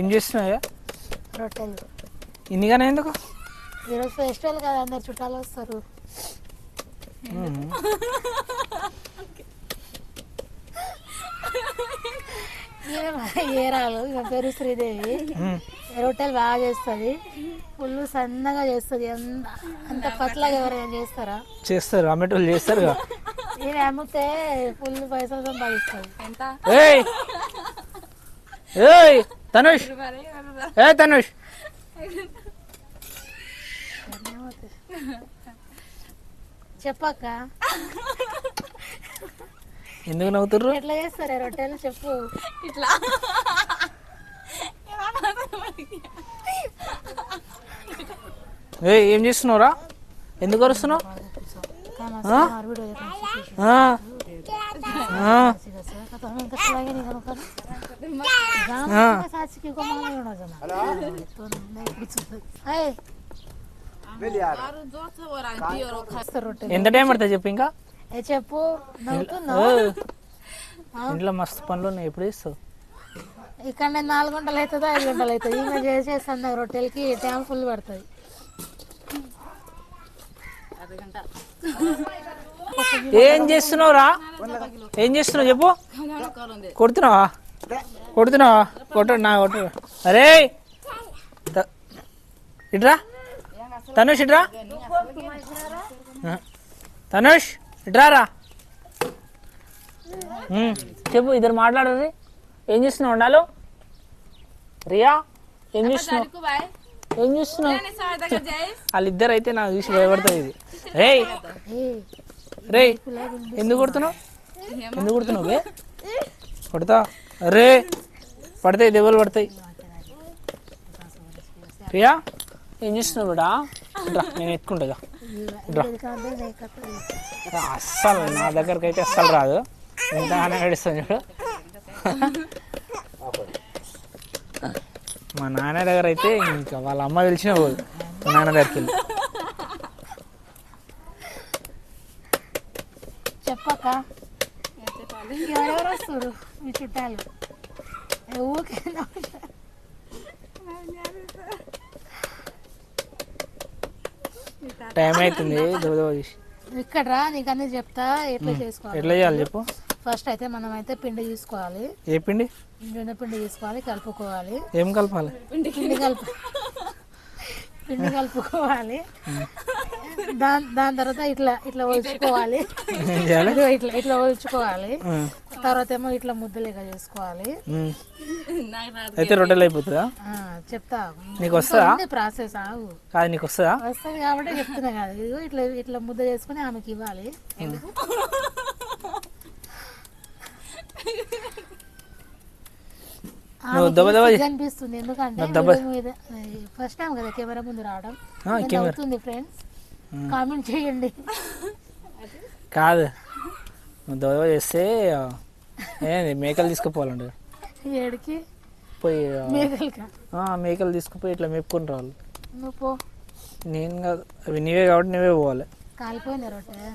ఏం చేస్తున్నాయా రొట్టెలు. ఇన్నిగానే ఎందుకు? ఈరోజు ఫెస్టివల్ కదా అందరు చుట్టాలు వస్తారు. ఈమె ఏరాలు ఈమె పేరు శ్రీదేవి. రొట్టెలు బాగా చేస్తుంది. ఫుల్ సన్నగా చేస్తుంది. అంత అంత పతలాగా ఎవరైనా చేస్తారా? చేస్తారు అమ్మేటోళ్ళు చేస్తారుగా నేను అమ్మితే ఫుల్ పైసలు సంపాదిస్తుంది ఎంత? ఏయ్! ఏయ్! తనుష్ ఏ తనుష్ చెప్పక్క ఎందుకు నవ్వుతుర్రు ఎట్లా చేస్తారా రొట్టెలు చెప్పు ఇట్లా ఏయ్ ఏం చేస్తున్నావురా ఎందుకు వస్తున్నావు ఆ? ఎంత టైం పడుతుంది చెప్పు ఇంకా? చెప్పు. ఇంట్లో మస్తు పనులు ఉన్నాయి ఎప్పుడు ఇస్తావు ఇక్కడ నేను నాలుగు గంటలు అవుతుందో ఐదు గంటలు అవుతుంది. ఈమె చేసేస్తాను రొట్టెలకి టైం ఫుల్ పడుతుంది. ఏం చేస్తున్నావురా? ఏం చేస్తున్నావు చెప్పు? కొడుతున్నావా? కొడుతున్నావా కొట్టు నా కొట్టు. అరే! ఇట్రా. తనుష్ ఇట్రా. తనుష్ ఇట్రారా చెప్పు ఇద్దరు మాట్లాడరు. ఏం చేస్తున్నావు ఉండాలు? రియా ఏం చేస్తున్నావు? ఏం చేస్తున్నావు? వాళ్ళిద్దరు అయితే నాకు చూసి భయపడుతుంది ఇది. రేయ్! రేయ్! ఎందుకు కొడుతున్నావు? ఎందుకు కొడుతున్నావు బే? అరే రే పడతాయి దెబ్బలు పడతాయి ప్రియా ఏం చేస్తున్నావు బిడా నేను ఎత్తుకుంటుందా రా, అస్సలు నా దగ్గరకు అయితే అస్సలు రాదు ఎంత నడుస్తుంది చూడు మా నాన్న దగ్గర అయితే ఇంకా వాళ్ళ అమ్మ తెలిసిన పోదు మా నాన్న దగ్గరికి వెళ్ళి ఎవరెవరు వస్తారు మీ చుట్టాలు? నవ్వుతా. టైం అవుతుంది ఇక్కడ రా నీకు అన్ని చెప్తా. ఎట్లా చేసుకోవాలి? ఎట్లా చేయాలి చెప్పు? ఫస్ట్ అయితే మనం అయితే పిండి తీసుకోవాలి. ఏ పిండి? జొన్న పిండి తీసుకోవాలి కలుపుకోవాలి. ఏం కలపాలి? పిండి కలుపు పిండి కలుపుకోవాలి. దాని దాని తర్వాత ఇట్లా ఇట్లా ఒలుచుకోవాలి. ఇట్లా ఇట్లా ఒలుచుకోవాలి. తర్వాత ఏమో ఇట్లా ముద్దలేగా చేసుకోవాలి. అయితే రొట్టెలు అయిపోతుందా? చెప్తా. నీకు వస్తుందా? ప్రాసెస్ ఆగు. కాదు నీకు వస్తుందా? వస్తుంది కాబట్టి చెప్తున్నా కదా. ఇదిగో ఇట్లా ఇట్లా ముద్ద చేసుకుని ఆమెకి ఇవ్వాలి. నువ్వు దెబ్బ దెబ్బ ఆమెకి అనిపిస్తుంది. ఎందుకంటే దెబ్బ- వీడియో మీద ఫస్ట్ టైం కదా కెమెరా ముందు రావడం. ఆ, కెమెరా. అవుతుంది ఫ్రెండ్స్ కామెంట్ చేయండి. కాదు. నువ్వు దెబ్బ చేస్తే ఏంది మేకలు తీసుకుపోవాలండి ఏడికి? పోయి మేకలు తీసుకుపోయి ఇట్లా మేపుకొని రావాలి. నువ్వు నేను కాదు. అవి నీవే కాబట్టి నువ్వే పోవాలి. కాలిపోయింది రొట్టె